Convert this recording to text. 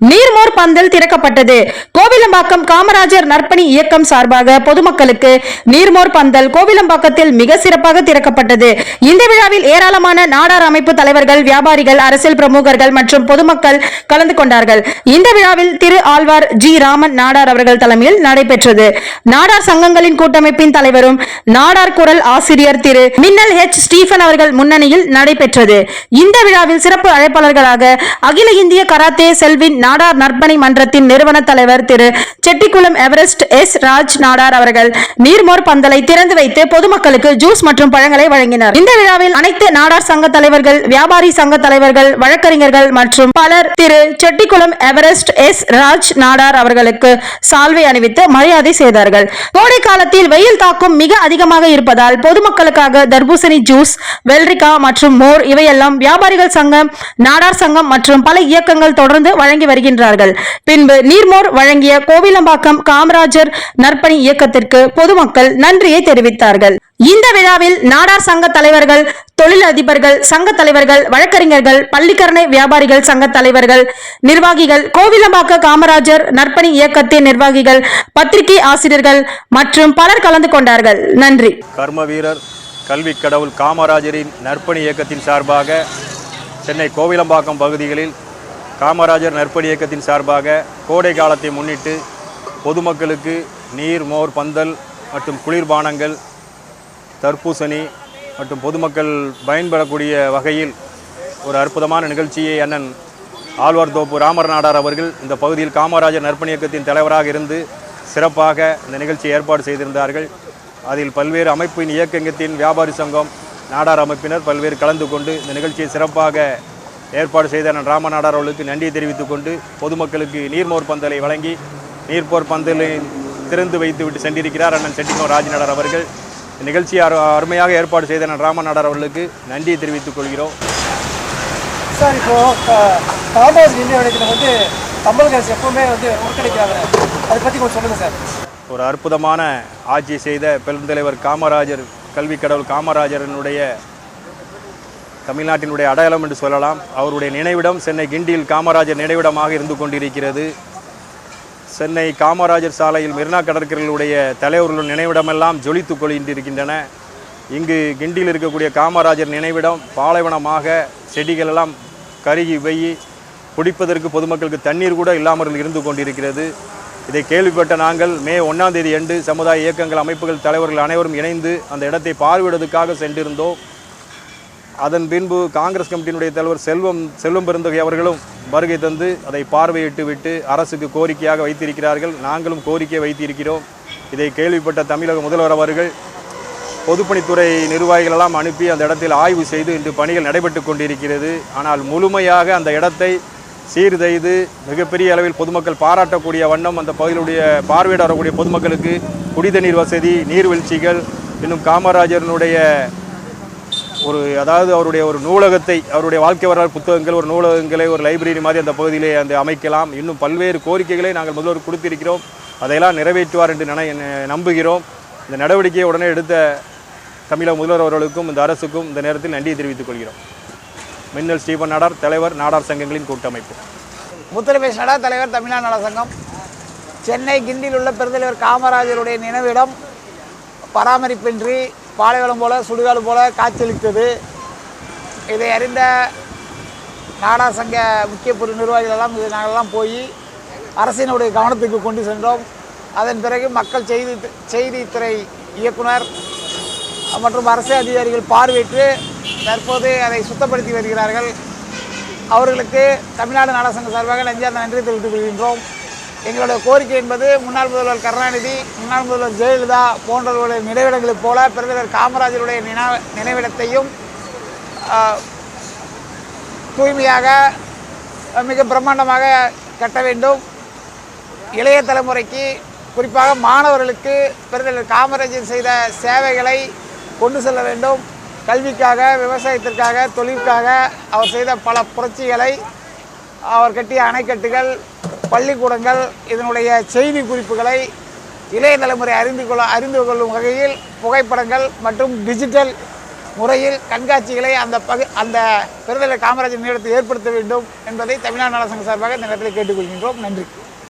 நீர்மோர் பந்தல் திறக்கப்பட்டது. கோவிலம்பாக்கம் காமராஜர் நற்பணி இயக்கம் சார்பாக பொதுமக்களுக்கு நீர்மோர் பந்தல் கோவிலம்பாக்கத்தில் மிக சிறப்பாக திறக்கப்பட்டது. இந்த விழாவில் ஏராளமான நாடார் அமைப்பு தலைவர்கள் வியாபாரிகள் அரசியல் பிரமுகர்கள் மற்றும் பொதுமக்கள் கலந்து கொண்டார்கள். இந்த விழாவில் திரு ஆழ்வார் ஜி ராமன் நாடார் அவர்கள் தலைமையில் நடைபெற்றது. நாடார் சங்கங்களின் கூட்டமைப்பின் தலைவரும் நாடார் குரல் ஆசிரியர் திரு மின்னல் ஹெச் ஸ்டீபன் அவர்கள் முன்னணியில் நடைபெற்றது. இந்த விழாவில் சிறப்பு அழைப்பாளர்களாக அகில இந்திய கராத்தே செல்வின் நாடார் நற்பணி மன்றத்தின் நிறுவன தலைவர் திரு செட்டிக்குளம் எவரெஸ்ட் எஸ். ராஜ் நாடார் அவர்கள் நீர்மோர் பந்தலை திறந்து வைத்து பொதுமக்களுக்கு ஜூஸ் மற்றும் பழங்களை வழங்கினர். இந்த விழாவில் அனைத்து நாடார் சங்க தலைவர்கள் வியாபாரி சங்க தலைவர்கள் வழக்கறிஞர்கள் மற்றும் பலர் திரு செட்டிக்குளம் எவரெஸ்ட் எஸ். ராஜ் நாடார் அவர்களுக்கு சால்வை அணிவித்து மரியாதை செய்தார்கள். கோடை காலத்தில் வெயில் தாக்கம் மிக அதிகமாக இருப்பதால் பொதுமக்களுக்காக தர்பூசணி ஜூஸ் வெள்ளரிக்கா மற்றும் மோர் இவையெல்லாம் வியாபாரிகள் சங்கம் நாடார் சங்கம் மற்றும் பல இயக்கங்கள் தொடர்ந்து வழங்கி வருகின்றார்கள் பின்பு நீர்மோர் வழங்கிய கோவிலம்பாக்கம் காமராஜர் நற்பணி இயக்கத்திற்கு பொதுமக்கள் நன்றியை தெரிவித்தார்கள். இந்த விழாவில் நாடார் சங்க தலைவர்கள் தொழிலதிபர்கள் சங்க தலைவர்கள் வழக்கறிஞர்கள் பள்ளிக்கரணை வியாபாரிகள் சங்க தலைவர்கள் நிர்வாகிகள் கோவிலம்பாக்க காமராஜர் நற்பணி இயக்கத்தின் நிர்வாகிகள் பத்திரிகை ஆசிரியர்கள் மற்றும் பலர் கலந்து கொண்டார்கள். நன்றி. கர்ம வீரர் கல்வி கடவுள் காமராஜரின் நற்பணி இயக்கத்தின் சார்பாக சென்னை கோவிலம்பாக்கம் பகுதிகளில் காமராஜர் நற்பணி இயக்கத்தின் சார்பாக கோடை காலத்தை முன்னிட்டு பொதுமக்களுக்கு நீர் மோர் பந்தல் மற்றும் குளிர்பானங்கள் தர்பூசணி மற்றும் பொதுமக்கள் பயன்படக்கூடிய வகையில் ஒரு அற்புதமான நிகழ்ச்சியை அண்ணன் ஆழ்வார் தோப்பு ராமர் நாடார் அவர்கள் இந்த பகுதியில் காமராஜர் நற்பணி இயக்கத்தின் தலைவராக இருந்து சிறப்பாக இந்த நிகழ்ச்சியை ஏற்பாடு செய்திருந்தார்கள். அதில் பல்வேறு அமைப்பின் இயக்கங்கத்தின் வியாபாரி சங்கம் நாடார் அமைப்பினர் பல்வேறு கலந்து கொண்டு இந்த நிகழ்ச்சியை சிறப்பாக ஏற்பாடு செய்த ராம நாடார் அவர்களுக்கு நன்றியை தெரிவித்துக் கொண்டு பொதுமக்களுக்கு நீர்மோர் பந்தலை வழங்கி நீர்ப்போர் பந்தலை திறந்து வைத்துவிட்டு சென்றிருக்கிறார் அண்ணன் செட்டிமோ ராஜ் நாடார் அவர்கள். நிகழ்ச்சியை அரு அருமையாக ஏற்பாடு செய்த அண்ணன் ராம நாடார் அவர்களுக்கு நன்றியை தெரிவித்துக் கொள்கிறோம். சார் இப்போ க- காமராஜ் நினைவிடத்தில் வந்து தமிழக அரசு எப்பவுமே வந்து முற்கடிக்கிறாங்க அதை பற்றி கொஞ்சம் சொல்லுங்கள் சார். ஒரு அற்புதமான ஆட்சி செய்த பெருந்தலைவர் காமராஜர் கல்வி கடவுள் காமராஜரனுடைய தமிழ்நாட்டினுடைய அடையாளம் என்று சொல்லலாம். அவருடைய நினைவிடம் சென்னை கிண்டியில் காமராஜர் நினைவிடமாக இருந்து கொண்டிருக்கிறது. சென்னை காமராஜர் சாலையில் மெரினா கடற்கரைகளுடைய தலைவர்களுடைய நினைவிடமெல்லாம் ஜொலித்து கொள்கின்றிருக்கின்றன இங்கு கிண்டியில் இருக்கக்கூடிய காமராஜர் நினைவிடம் பாலைவனமாக செடிகளெல்லாம் கருகி வெயி குடிப்பதற்கு பொதுமக்களுக்கு தண்ணீர் கூட இல்லாமல் இருந்து கொண்டிருக்கிறது. இதை கேள்விப்பட்ட நாங்கள் மே ஒன்றாம் தேதி அன்று சமுதாய இயக்கங்கள் அமைப்புகள் தலைவர்கள் அனைவரும் இணைந்து அந்த இடத்தை பார்வையிடுவதற்காக சென்றிருந்தோம். அதன் பின்பு காங்கிரஸ் கமிட்டியினுடைய தலைவர் செல்வம் செல்வம் பெருந்தகை அவர்களும் வருகை தந்து அதை பார்வையிட்டு விட்டு அரசுக்கு கோரிக்கையாக வைத்திருக்கிறார்கள். நாங்களும் கோரிக்கை வைத்திருக்கிறோம். இதை கேள்விப்பட்ட தமிழக முதல்வர் அவர்கள் பொதுப்பணித்துறை நிர்வாகிகள் எல்லாம் அனுப்பி அந்த இடத்தில் ஆய்வு செய்து இன்று பணிகள் நடைபெற்று கொண்டிருக்கிறது. ஆனால் முழுமையாக அந்த இடத்தை சீர்தெய்து மிகப்பெரிய அளவில் பொதுமக்கள் பாராட்டக்கூடிய வண்ணம் அந்த பகுதியிலுடைய பார்வையிட வரக்கூடிய பொதுமக்களுக்கு குடிதண்ணீர் வசதி நீர்வீழ்ச்சிகள் இன்னும் காமராஜரனுடைய ஒரு அதாவது அவருடைய ஒரு நூலகத்தை அவருடைய வாழ்க்கை வரலாறு புத்தகங்கள் ஒரு நூலகங்களை ஒரு லைப்ரரி மாதிரி அந்த பகுதியிலே அந்த அமைக்கலாம். இன்னும் பல்வேறு கோரிக்கைகளை நாங்கள் முதல்வர் கொடுத்திருக்கிறோம். அதையெல்லாம் நிறைவேற்றுவார் என்று நினை நம்புகிறோம். இந்த நடவடிக்கையை உடனே எடுத்த தமிழக முதல்வர் அவர்களுக்கும் இந்த அரசுக்கும் இந்த நேரத்தில் நன்றியை தெரிவித்துக் கொள்கிறோம். மின்னல் ஸ்டீபன் நாடார் தலைவர் நாடார் சங்கங்களின் கூட்டமைப்பு. முத்துரமேஷ் நடா தலைவர் தமிழ்நாடு நாடார் சங்கம். சென்னை கிண்டியில் உள்ள பெருந்தலைவர் காமராஜருடைய நினைவிடம் பராமரிப்பின்றி பாலைவனம் போல சுடுகாடு போல காட்சியளித்தது. இதை அறிந்த நாடா சங்க முக்கிய பொருள் நிர்வாகிகள் எல்லாம் இது நாங்கள்லாம் போய் அரசினுடைய கவனத்துக்கு கொண்டு சென்றோம். அதன் பிறகு மக்கள் செய்தி செய்தித்துறை இயக்குனர் மற்றும் அரசு அதிகாரிகள் பார்வையிட்டு தற்போது அதை சுத்தப்படுத்தி வருகிறார்கள். அவர்களுக்கு தமிழ்நாடு நாடாசங்க சார்பாக நெஞ்சார்ந்த நன்றி தெரிவித்துக் கொள்கின்றோம். எங்களுடைய கோரிக்கை என்பது முன்னாள் முதல்வர் கருணாநிதி முன்னாள் முதல்வர் ஜெயலலிதா போன்றவர்களுடைய நினைவிடங்களைப் போல பெருந்தலைவர் காமராஜருடைய நினா நினைவிடத்தையும் தூய்மையாக மிக பிரம்மாண்டமாக கட்ட வேண்டும். இளைய தலைமுறைக்கு குறிப்பாக மாணவர்களுக்கு பெருந்தலைவர் காமராஜர் செய்த சேவைகளை கொண்டு செல்ல வேண்டும். கல்விக்காக விவசாயத்திற்காக தொழிலுக்காக அவர் செய்த பல புரட்சிகளை அவர் கட்டிய அணைக்கட்டுகள் பள்ளிக்கூடங்கள் இதனுடைய செய்தி குறிப்புகளை இளைய தலைமுறை அறிந்து கொள்ள அறிந்து கொள்ளும் வகையில் புகைப்படங்கள் மற்றும் டிஜிட்டல் முறையில் கண்காட்சிகளை அந்த பகு அந்த பெருந்தலைவர் காமராஜர் நினைவிடத்தில் ஏற்படுத்த வேண்டும் என்பதை தமிழ்நாடு நலசங்க சார்பாக இந்த நேரத்தில் கேட்டுக்கொள்கின்றோம். நன்றி.